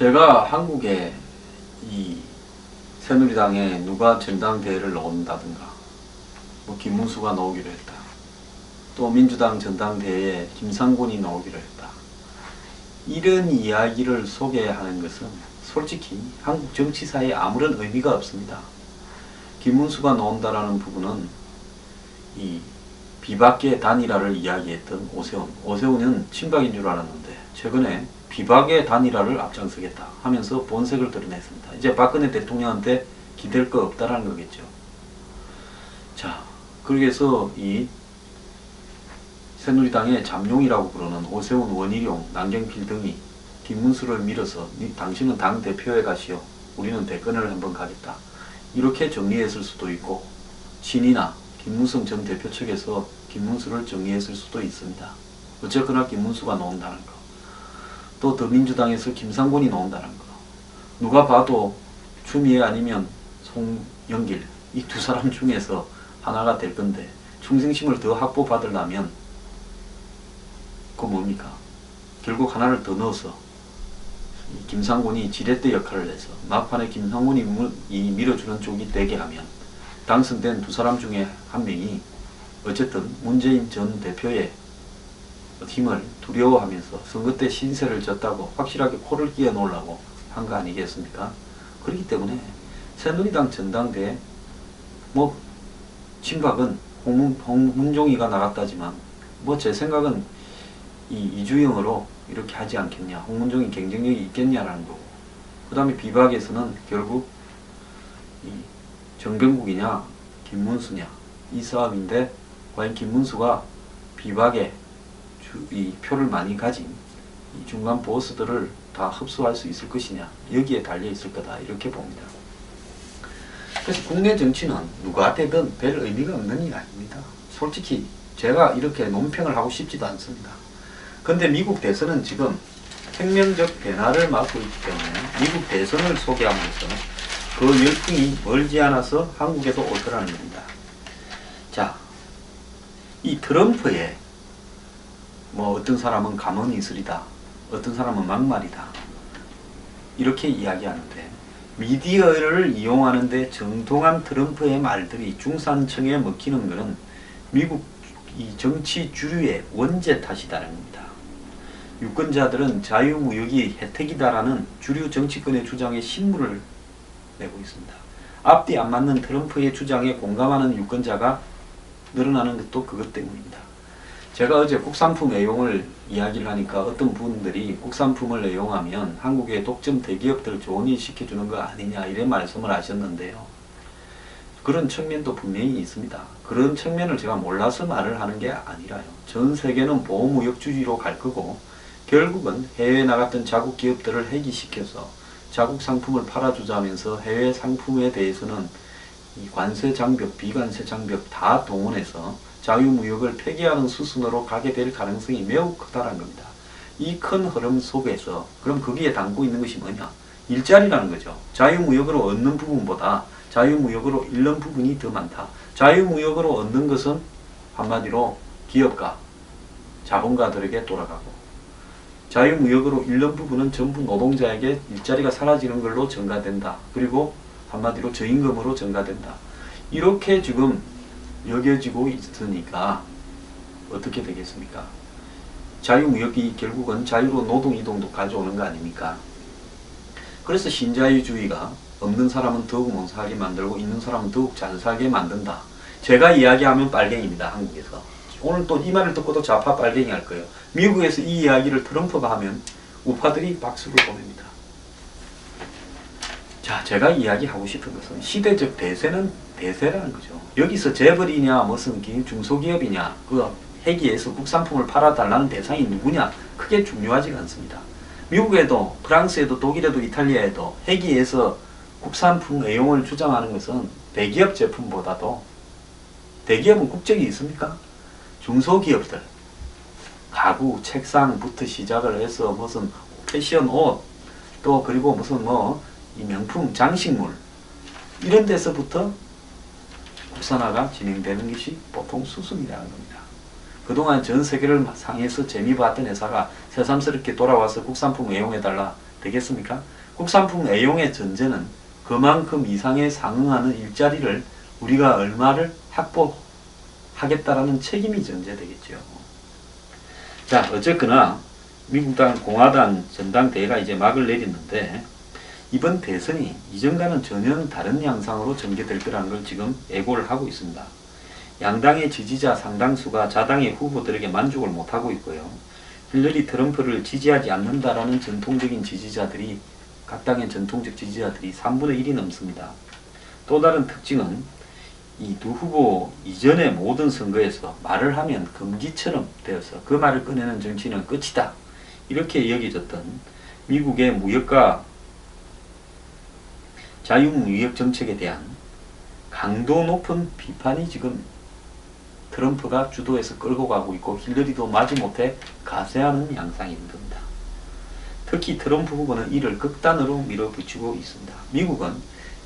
제가 한국에 이 새누리당에 누가 전당대회를 나온다든가 뭐 김문수가 나오기로 했다. 또 민주당 전당 대회에 김상곤이 나오기로 했다. 이런 이야기를 소개하는 것은 솔직히 한국 정치사에 아무런 의미가 없습니다. 김문수가 나온다라는 부분은 이 비박계 단일화를 이야기했던 오세훈. 오세훈은 친박인 줄 알았는데 최근에 비박의 단일화를 앞장서겠다 하면서 본색을 드러냈습니다. 이제 박근혜 대통령한테 기댈 거 없다라는 거겠죠. 자, 그래서 이 새누리당의 잠룡이라고 부르는 오세훈, 원희룡, 남경필 등이 김문수를 밀어서 니- 당신은 당 대표에 가시오. 우리는 대권을 한번 가겠다. 이렇게 정리했을 수도 있고 신이나 김무성 전 대표 측에서 김문수를 정리했을 수도 있습니다. 어쨌거나 김문수가 나온다는 거. 또 더민주당에서 김상곤이 나온다는 거. 누가 봐도 추미애 아니면 송영길 이 두 사람 중에서 하나가 될 건데 충성심을 더 확보받으려면 그 뭡니까? 결국 하나를 더 넣어서 이 김상곤이 지렛대 역할을 해서 막판에 김상곤이 밀어주는 쪽이 되게 하면 당선된 두 사람 중에 한 명이 어쨌든 문재인 전 대표의 힘을 두려워하면서 선거 때 신세를 졌다고 확실하게 코를 끼워 놓으려고 한 거 아니겠습니까? 그렇기 때문에 새누리당 전당대회 뭐 친박은 홍문, 홍문종이가 나갔다지만 뭐 제 생각은 이 이주영으로 이렇게 하지 않겠냐. 홍문종이 경쟁력이 있겠냐라는 거고. 그 다음에 비박에서는 결국 이 정병국이냐 김문수냐. 이 싸움인데 과연 김문수가 비박에 주- 이 표를 많이 가진 이 중간 보스들을 다 흡수할 수 있을 것이냐 여기에 달려 있을 거다 이렇게 봅니다. 그래서 국내 정치는 누가 되든 별 의미가 없는 일 아닙니다. 솔직히 제가 이렇게 논평을 하고 싶지도 않습니다. 근데 미국 대선은 지금 혁명적 변화를 맞고 있기 때문에 미국 대선을 소개하면서 그 열풍이 멀지 않아서 한국에도 올 거라는 겁니다. 자, 이 트럼프의 뭐 어떤 사람은 가문 이슬이다. 어떤 사람은 막말이다. 이렇게 이야기하는데 미디어를 이용하는데 정통한 트럼프의 말들이 중산층에 먹히는 것은 미국 이 정치 주류의 원죄 탓이다는 겁니다. 유권자들은 자유무역이 혜택이다라는 주류 정치권의 주장에 신물을 내고 있습니다. 앞뒤 안 맞는 트럼프의 주장에 공감하는 유권자가 늘어나는 것도 그것 때문입니다. 제가 어제 국산품 애용을 이야기를 하니까 어떤 분들이 국산품을 애용하면 한국의 독점 대기업들 일 시켜주는 거 아니냐 이런 말씀을 하셨는데요. 그런 측면도 분명히 있습니다. 그런 측면을 제가 몰라서 말을 하는 게 아니라요. 전 세계는 보호무역주의로 갈 거고 결국은 해외에 나갔던 자국 기업들을 해기시켜서 자국 상품을 팔아주자면서 해외 상품에 대해서는 이 관세 장벽, 비관세 장벽 다 동원해서 자유무역을 폐기하는 수순으로 가게 될 가능성이 매우 크다는 겁니다. 이 큰 흐름 속에서 그럼 거기에 담고 있는 것이 뭐냐? 일자리라는 거죠. 자유무역으로 얻는 부분보다 자유무역으로 잃는 부분이 더 많다. 자유무역으로 얻는 것은 한마디로 기업가, 자본가들에게 돌아가고 자유무역으로 잃는 부분은 전부 노동자에게 일자리가 사라지는 걸로 전가된다. 그리고 한마디로 저임금으로 전가된다. 이렇게 지금 여겨지고 있으니까 어떻게 되겠습니까? 자유무역이 결국은 자유로 노동이동도 가져오는 거 아닙니까? 그래서 신자유주의가 없는 사람은 더욱 못 살게 만들고 있는 사람은 더욱 잘 살게 만든다. 제가 이야기하면 빨갱입니다. 한국에서. 오늘 또 이 말을 듣고도 좌파 빨갱이 할 거예요. 미국에서 이 이야기를 트럼프가 하면 우파들이 박수를 보냅니다. 자, 제가 이야기하고 싶은 것은 시대적 대세는 대세라는 거죠. 여기서 재벌이냐, 무슨 기- 중소기업이냐, 그 회기에서 국산품을 팔아달라는 대상이 누구냐, 크게 중요하지가 않습니다. 미국에도, 프랑스에도, 독일에도, 이탈리아에도 회기에서 국산품 애용을 주장하는 것은 대기업 제품보다도 대기업은 국적이 있습니까? 중소기업들, 가구, 책상부터 시작을 해서 무슨 패션 옷, 또 그리고 무슨 뭐 이 명품 장식물 이런 데서부터 국산화가 진행되는 것이 보통 수순이라는 겁니다. 그동안 전 세계를 상해서 재미 봤던 회사가 새삼스럽게 돌아와서 국산품 애용해달라 되겠습니까? 국산품 애용의 전제는 그만큼 이상의 상응하는 일자리를 우리가 얼마를 확보하겠다라는 책임이 전제되겠죠. 자, 어쨌거나 미국당 공화당 전당대회가 이제 막을 내렸는데 이번 대선이 이전과는 전혀 다른 양상으로 전개될 거라는 걸 지금 예고를 하고 있습니다. 양당의 지지자 상당수가 자당의 후보들에게 만족을 못하고 있고요. 힐러리 트럼프를 지지하지 않는다라는 전통적인 지지자들이 각 당의 전통적 지지자들이 3분의 1이 넘습니다. 또 다른 특징은 이 두 후보 이전의 모든 선거에서 말을 하면 금기처럼 되어서 그 말을 꺼내는 정치는 끝이다. 이렇게 여겨졌던 미국의 무역과 자유무역 정책에 대한 강도 높은 비판이 지금 트럼프가 주도해서 끌고 가고 있고 힐러리도 마지못해 가세하는 양상인 겁니다. 특히 트럼프 후보는 이를 극단으로 밀어붙이고 있습니다. 미국은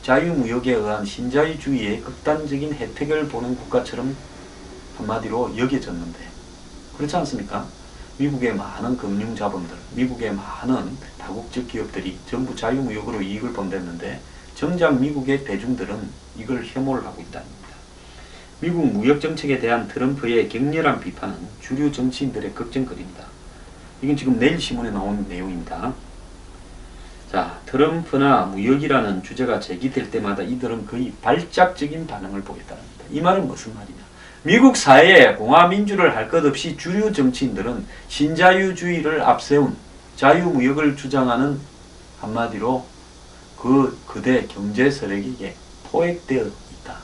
자유무역에 의한 신자유주의의 극단적인 혜택을 보는 국가처럼 한마디로 여겨졌는데 그렇지 않습니까? 미국의 많은 금융자본들, 미국의 많은 다국적 기업들이 전부 자유무역으로 이익을 본댔는데 정작 미국의 대중들은 이걸 혐오를 하고 있다는 겁니다. 미국 무역 정책에 대한 트럼프의 격렬한 비판은 주류 정치인들의 걱정거리입니다. 이건 지금 내일 신문에 나온 내용입니다. 자, 트럼프나 무역이라는 주제가 제기될 때마다 이들은 거의 발작적인 반응을 보였다는 겁니다. 이 말은 무슨 말이냐? 미국 사회에 공화민주를 할 것 없이 주류 정치인들은 신자유주의를 앞세운 자유무역을 주장하는 한마디로 그 그대 경제 세력에게 포획되어 있다.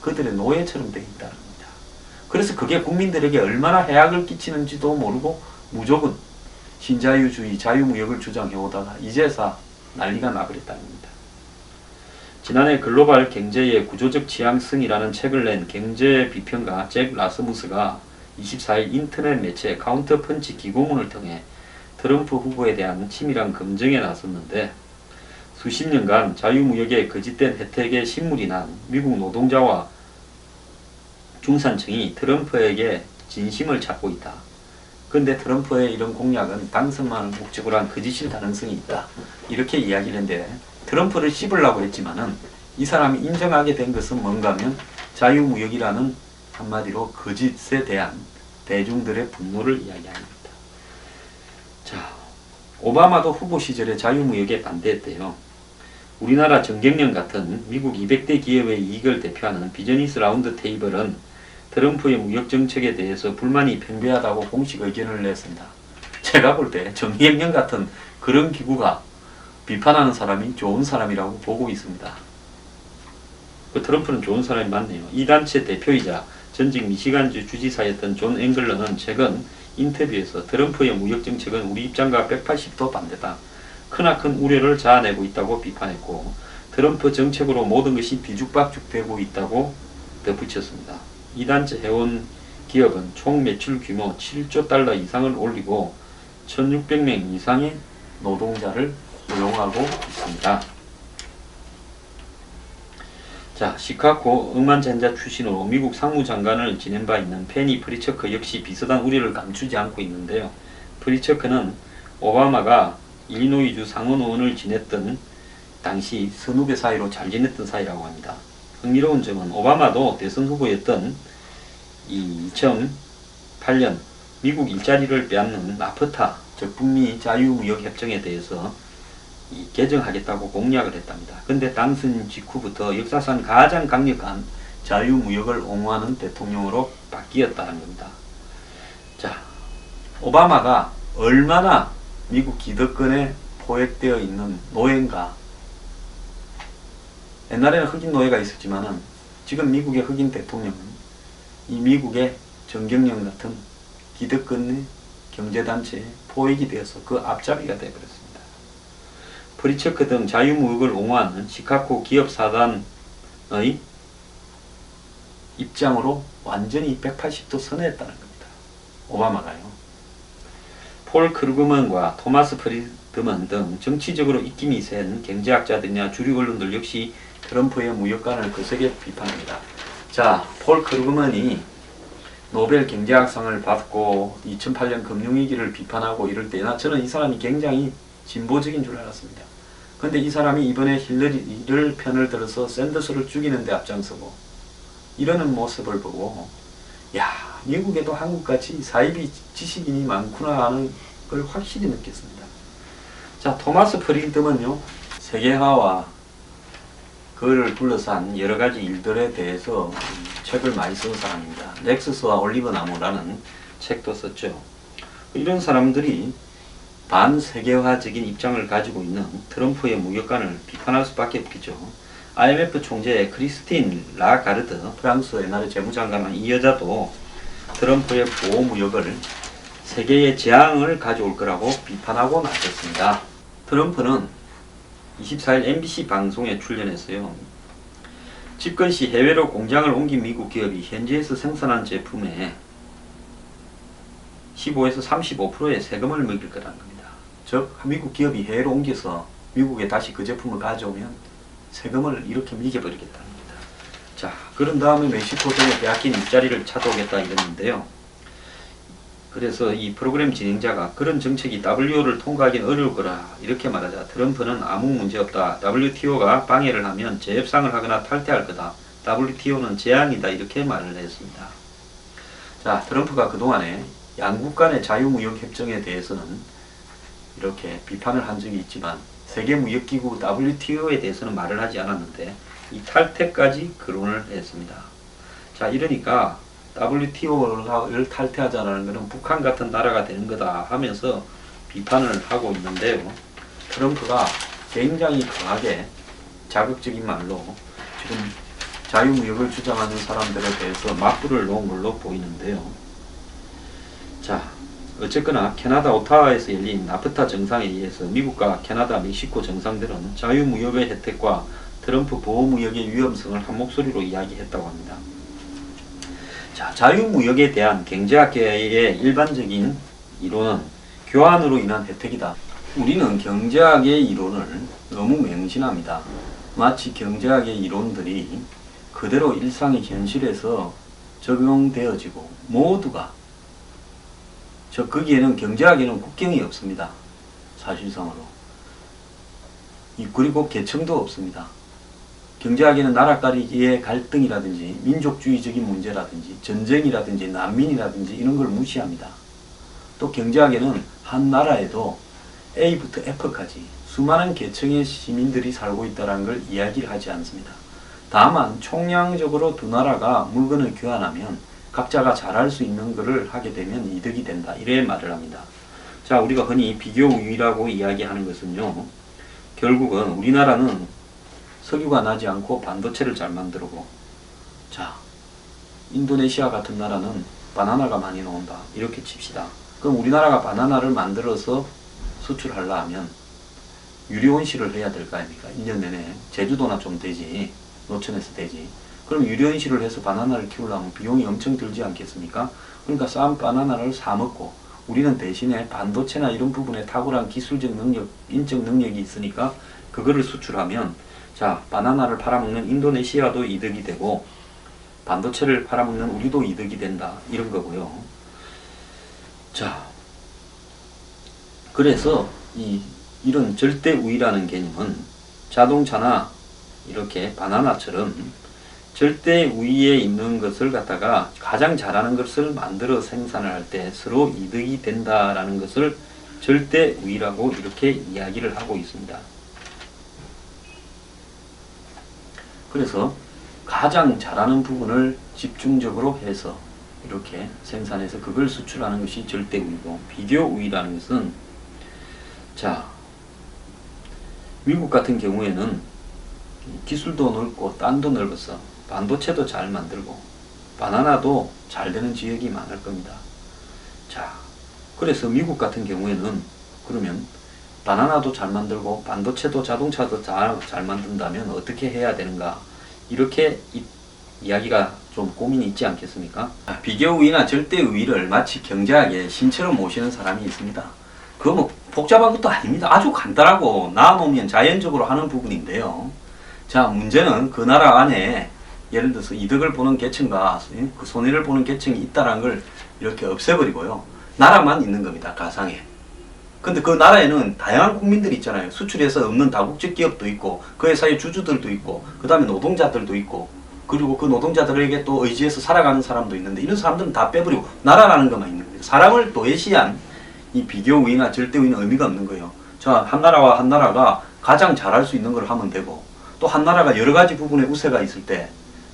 그들의 노예처럼 되어 있다는 겁니다. 그래서 그게 국민들에게 얼마나 해악을 끼치는지도 모르고 무조건 신자유주의, 자유무역을 주장해 오다가 이제서 난리가 나버렸다는 겁니다. 지난해 글로벌 경제의 구조적 지향성이라는 책을 낸 경제 비평가 잭 라스무스가 24일 인터넷 매체 카운터 펀치 기고문을 통해 트럼프 후보에 대한 치밀한 검증에 나섰는데 수십 년간 자유무역의 거짓된 혜택에 신물이 난 미국 노동자와 중산층이 트럼프에게 진심을 찾고 있다. 근데 트럼프의 이런 공약은 당선만을 목적으로 한 거짓일 가능성이 있다. 이렇게 이야기를 했는데 트럼프를 씹으려고 했지만 은 이 사람이 인정하게 된 것은 뭔가 하면 자유무역이라는 한마디로 거짓에 대한 대중들의 분노를 이야기합니다. 자, 오바마도 후보 시절에 자유무역에 반대했대요. 우리나라 정경련 같은 미국 200대 기업의 이익을 대표하는 비즈니스 라운드 테이블은 트럼프의 무역 정책에 대해서 불만이 팽배하다고 공식 의견을 냈습니다. 제가 볼 때 정경련 같은 그런 기구가 비판하는 사람이 좋은 사람이라고 보고 있습니다. 그 트럼프는 좋은 사람이 맞네요. 이 단체 대표이자 전직 미시간주 주지사였던 존 앵글러는 최근 인터뷰에서 트럼프의 무역 정책은 우리 입장과 180도 반대다. 크나큰 우려를 자아내고 있다고 비판했고 트럼프 정책으로 모든 것이 뒤죽박죽되고 있다고 덧붙였습니다. 이 단체 회원 기업은 총 매출 규모 7조 달러 이상을 올리고 1600명 이상의 노동자를 고용하고 있습니다. 자, 시카고 응만전자 출신으로 미국 상무장관을 지낸 바 있는 페니 프리처크 역시 비슷한 우려를 감추지 않고 있는데요. 프리처크는 오바마가 일리노이주 상원 의원을 지냈던 당시 선후배 사이로 잘 지냈던 사이라고 합니다. 흥미로운 점은 오바마도 대선 후보였던 이 2008년 미국 일자리를 빼앗는 나프타, 즉 북미 자유무역 협정에 대해서 이 개정하겠다고 공약을 했답니다. 근데 당선 직후부터 역사상 가장 강력한 자유무역을 옹호하는 대통령으로 바뀌었다는 겁니다. 자, 오바마가 얼마나 미국 기득권에 포획되어 있는 노예인가. 옛날에는 흑인 노예가 있었지만은 지금 미국의 흑인 대통령은 이 미국의 정경련 같은 기득권의 경제단체에 포획이 되어서 그 앞잡이가 되어버렸습니다. 프리처크 등 자유무역을 옹호하는 시카고 기업 사단의 입장으로 완전히 180도 선회했다는 겁니다. 오바마가요. 폴 크루그먼과 토마스 프리드먼 등 정치적으로 입김이 센 경제학자들이나 주류 언론들 역시 트럼프의 무역관을 거세게 비판합니다. 자, 폴 크루그먼이 노벨 경제학상을 받고 2008년 금융위기를 비판하고 이럴 때나 저는 이 사람이 굉장히 진보적인 줄 알았습니다. 근데 이 사람이 이번에 힐러리를 편을 들어서 샌더스를 죽이는 데 앞장서고 이러는 모습을 보고 야 미국에도 한국같이 사이비 지식인이 많구나 하는 걸 확실히 느꼈습니다. 자 토마스 프린트먼요 세계화와 그를 둘러싼 여러 가지 일들에 대해서 책을 많이 쓴 사람입니다. 렉스스와 올리버 나무라는 책도 썼죠. 이런 사람들이 반세계화적인 입장을 가지고 있는 트럼프의 무역관을 비판할 수밖에 없겠죠. IMF 총재 크리스틴 라가르드 프랑스 옛날에 재무장관한 이 여자도 트럼프의 보호무역을 세계의 재앙을 가져올 거라고 비판하고 나섰습니다. 트럼프는 24일 MBC 방송에 출연했어요. 집권 시 해외로 공장을 옮긴 미국 기업이 현지에서 생산한 제품에 15에서 35%의 세금을 매길 거라는 겁니다. 즉 미국 기업이 해외로 옮겨서 미국에 다시 그 제품을 가져오면 세금을 이렇게 매겨버리겠다는 겁니다. 자 그런 다음에 멕시코 등에 빼앗긴 일자리를 찾아오겠다 이랬는데요. 그래서 이 프로그램 진행자가 그런 정책이 WTO를 통과하기는 어려울 거라 이렇게 말하자 트럼프는 아무 문제 없다. WTO가 방해를 하면 재협상을 하거나 탈퇴할 거다. WTO는 재앙이다 이렇게 말을 했습니다. 자 트럼프가 그동안에 양국 간의 자유무역 협정에 대해서는 이렇게 비판을 한 적이 있지만 세계무역기구 WTO에 대해서는 말을 하지 않았는데 이 탈퇴까지 거론을 했습니다. 자 이러니까 WTO를 탈퇴하자는 것은 북한 같은 나라가 되는 거다 하면서 비판을 하고 있는데요. 트럼프가 굉장히 강하게 자극적인 말로 지금 자유무역을 주장하는 사람들에 대해서 맞불을 놓은 걸로 보이는데요. 자, 어쨌거나 캐나다 오타와에서 열린 나프타 정상에 의해서 미국과 캐나다, 멕시코 정상들은 자유무역의 혜택과 트럼프 보호무역의 위험성을 한 목소리로 이야기했다고 합니다. 자, 자유무역에 대한 경제학계의 일반적인 이론은 교환으로 인한 혜택이다. 우리는 경제학의 이론을 너무 맹신합니다. 마치 경제학의 이론들이 그대로 일상의 현실에서 적용되어지고 모두가 저 거기에는 경제학에는 국경이 없습니다. 사실상으로. 이- 그리고 계층도 없습니다. 경제학에는 나라 가리기의 갈등이라든지 민족주의적인 문제라든지 전쟁이라든지 난민이라든지 이런 걸 무시합니다. 또 경제학에는 한 나라에도 A부터 F까지 수많은 계층의 시민들이 살고 있다는 걸 이야기를 하지 않습니다. 다만 총량적으로 두 나라가 물건을 교환하면 각자가 잘할 수 있는 것을 하게 되면 이득이 된다. 이래 말을 합니다. 자, 우리가 흔히 비교 우위라고 이야기하는 것은요. 결국은 우리나라는 석유가 나지 않고 반도체를 잘 만들고 자 인도네시아 같은 나라는 바나나가 많이 나온다. 이렇게 칩시다. 그럼 우리나라가 바나나를 만들어서 수출하려 하면 유리온실을 해야 될 거 아닙니까? 1년 내내 제주도나 좀 되지 노천에서 되지. 그럼 유리온실을 해서 바나나를 키우려면 비용이 엄청 들지 않겠습니까? 그러니까 싼 바나나를 사 먹고 우리는 대신에 반도체나 이런 부분에 탁월한 기술적 능력, 인적 능력이 있으니까 그거를 수출하면 자, 바나나를 팔아먹는 인도네시아도 이득이 되고 반도체를 팔아먹는 우리도 이득이 된다. 이런 거고요. 자, 그래서 이 이런 절대 우위라는 개념은 자동차나 이렇게 바나나처럼 절대 우위에 있는 것을 갖다가 가장 잘하는 것을 만들어 생산을 할 때 서로 이득이 된다라는 것을 절대 우위라고 이렇게 이야기를 하고 있습니다. 그래서 가장 잘하는 부분을 집중적으로 해서 이렇게 생산해서 그걸 수출하는 것이 절대 우위고 비교 우위라는 것은 자 미국 같은 경우에는 기술도 넓고 땅도 넓어서 반도체도 잘 만들고 바나나도 잘 되는 지역이 많을 겁니다. 자 그래서 미국 같은 경우에는 그러면 바나나도 잘 만들고 반도체도 자동차도 잘, 잘 만든다면 어떻게 해야 되는가 이렇게 이, 이야기가 좀 고민이 있지 않겠습니까? 아, 비교 우위나 절대 우위를 마치 경제학의 신처로 모시는 사람이 있습니다. 그거 뭐 복잡한 것도 아닙니다. 아주 간단하고 나눠놓으면 자연적으로 하는 부분인데요. 자 문제는 그 나라 안에 예를 들어서 이득을 보는 계층과 그 손해를 보는 계층이 있다는 걸 이렇게 없애버리고요. 나라만 있는 겁니다. 가상에. 근데 그 나라에는 다양한 국민들이 있잖아요. 수출해서 없는 다국적 기업도 있고 그 회사의 주주들도 있고 그 다음에 노동자들도 있고 그리고 그 노동자들에게 또 의지해서 살아가는 사람도 있는데 이런 사람들은 다 빼버리고 나라라는 것만 있는 거예요. 사람을 도외시한 이 비교 우위나 절대 우위는 의미가 없는 거예요. 자, 한 나라와 한 나라가 가장 잘할 수 있는 걸 하면 되고 또 한 나라가 여러 가지 부분에 우세가 있을 때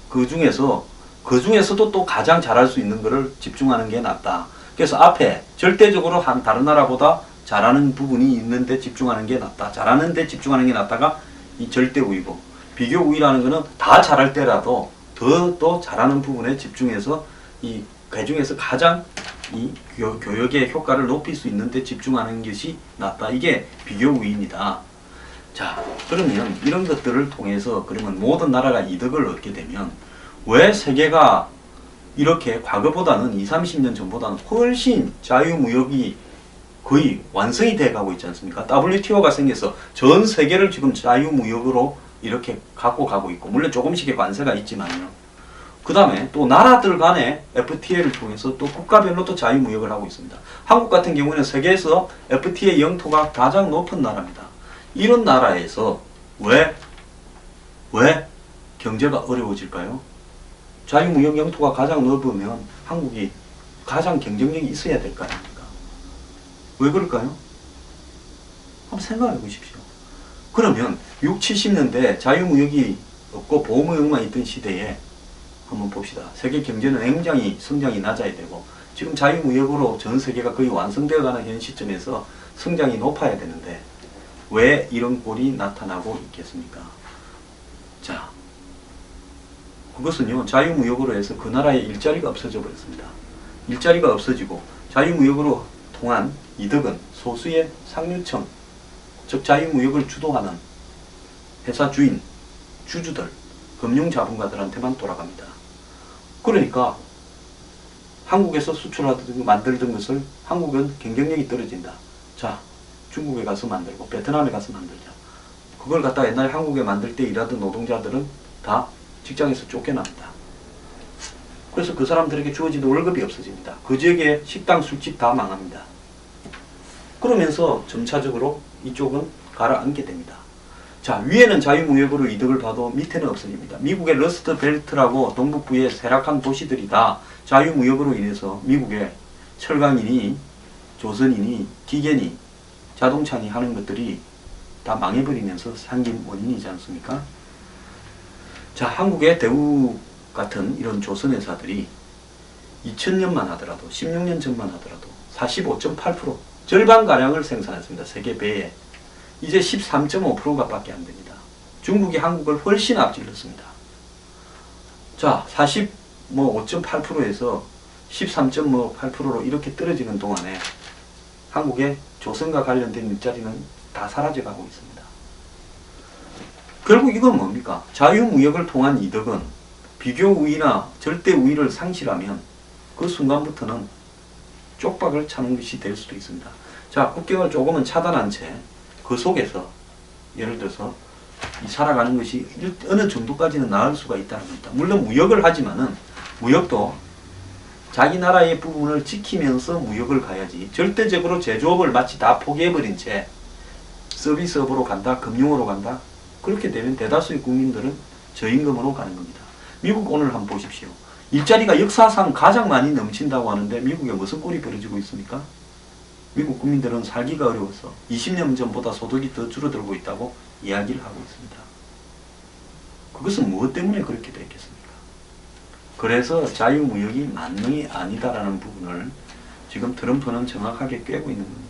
그 중에서 그 중에서도 또 가장 잘할 수 있는 거를 집중하는 게 낫다. 그래서 앞에 절대적으로 한 다른 나라보다 잘하는 부분이 있는데 집중하는 게 낫다. 잘하는 데 집중하는 게 낫다가 이 절대 우위고 비교 우위라는 거는 다 잘할 때라도 더 또 잘하는 부분에 집중해서 이 그 중에서 가장 이 교, 교역의 효과를 높일 수 있는데 집중하는 것이 낫다. 이게 비교 우위입니다. 자, 그러면 이런 것들을 통해서 그러면 모든 나라가 이득을 얻게 되면 왜 세계가 이렇게 과거보다는 20, 30년 전보다는 훨씬 자유무역이 거의 완성이 돼 가고 있지 않습니까? WTO가 생겨서 전 세계를 지금 자유무역으로 이렇게 갖고 가고 있고 물론 조금씩의 관세가 있지만요. 그 다음에 또 나라들 간의 FTA를 통해서 또 국가별로 또 자유무역을 하고 있습니다. 한국 같은 경우는 세계에서 FTA 영토가 가장 높은 나라입니다. 이런 나라에서 왜, 왜 경제가 어려워질까요? 자유무역 영토가 가장 넓으면 한국이 가장 경쟁력이 있어야 될거 아닙니까? 왜 그럴까요? 한번 생각해 보십시오. 그러면 6, 70년대 자유무역이 없고 보호무역만 있던 시대에 한번 봅시다. 세계 경제는 굉장히 성장이 낮아야 되고 지금 자유무역으로 전 세계가 거의 완성되어 가는 현 시점에서 성장이 높아야 되는데 왜 이런 꼴이 나타나고 있겠습니까? 자, 그것은요 자유무역으로 해서 그 나라의 일자리가 없어져 버렸습니다. 일자리가 없어지고 자유무역으로 통한 이득은 소수의 상류층, 즉 자유무역을 주도하는 회사 주인, 주주들, 금융자본가들한테만 돌아갑니다. 그러니까 한국에서 수출하던 만들던 것을 한국은 경쟁력이 떨어진다. 자, 중국에 가서 만들고 베트남에 가서 만들자. 그걸 갖다 옛날에 한국에 만들 때 일하던 노동자들은 다 직장에서 쫓겨납니다. 그래서 그 사람들에게 주어지는 월급이 없어집니다. 그 지역의 식당, 술집 다 망합니다. 그러면서 점차적으로 이쪽은 가라앉게 됩니다. 자, 위에는 자유무역으로 이득을 봐도 밑에는 없어집니다. 미국의 러스트 벨트라고 동북부의 세락한 도시들이 다 자유무역으로 인해서 미국의 철강이니 조선이니 기계니 자동차니 하는 것들이 다 망해버리면서 생긴 원인이지 않습니까? 자, 한국의 대우 같은 이런 조선 회사들이 2000년만 하더라도 16년 전만 하더라도 45.8% 절반가량을 생산했습니다. 세계 배에. 이제 13.5%가 밖에 안 됩니다. 중국이 한국을 훨씬 앞질렀습니다. 자, 45.8%에서 13.8%로 이렇게 떨어지는 동안에 한국의 조선과 관련된 일자리는 다 사라져 가고 있습니다. 결국 이건 뭡니까? 자유무역을 통한 이득은 비교 우위나 절대 우위를 상실하면 그 순간부터는 쪽박을 차는 것이 될 수도 있습니다. 자, 국경을 조금은 차단한 채 그 속에서 예를 들어서 이 살아가는 것이 일- 어느 정도까지는 나을 수가 있다는 겁니다. 물론 무역을 하지만은 무역도 자기 나라의 부분을 지키면서 무역을 가야지 절대적으로 제조업을 마치 다 포기해버린 채 서비스업으로 간다, 금융으로 간다 그렇게 되면 대다수의 국민들은 저임금으로 가는 겁니다. 미국 오늘 한번 보십시오. 일자리가 역사상 가장 많이 넘친다고 하는데 미국에 무슨 꼴이 벌어지고 있습니까? 미국 국민들은 살기가 어려워서 20년 전보다 소득이 더 줄어들고 있다고 이야기를 하고 있습니다. 그것은 무엇 때문에 그렇게 됐겠습니까? 그래서 자유무역이 만능이 아니다라는 부분을 지금 트럼프는 정확하게 꿰고 있는 겁니다.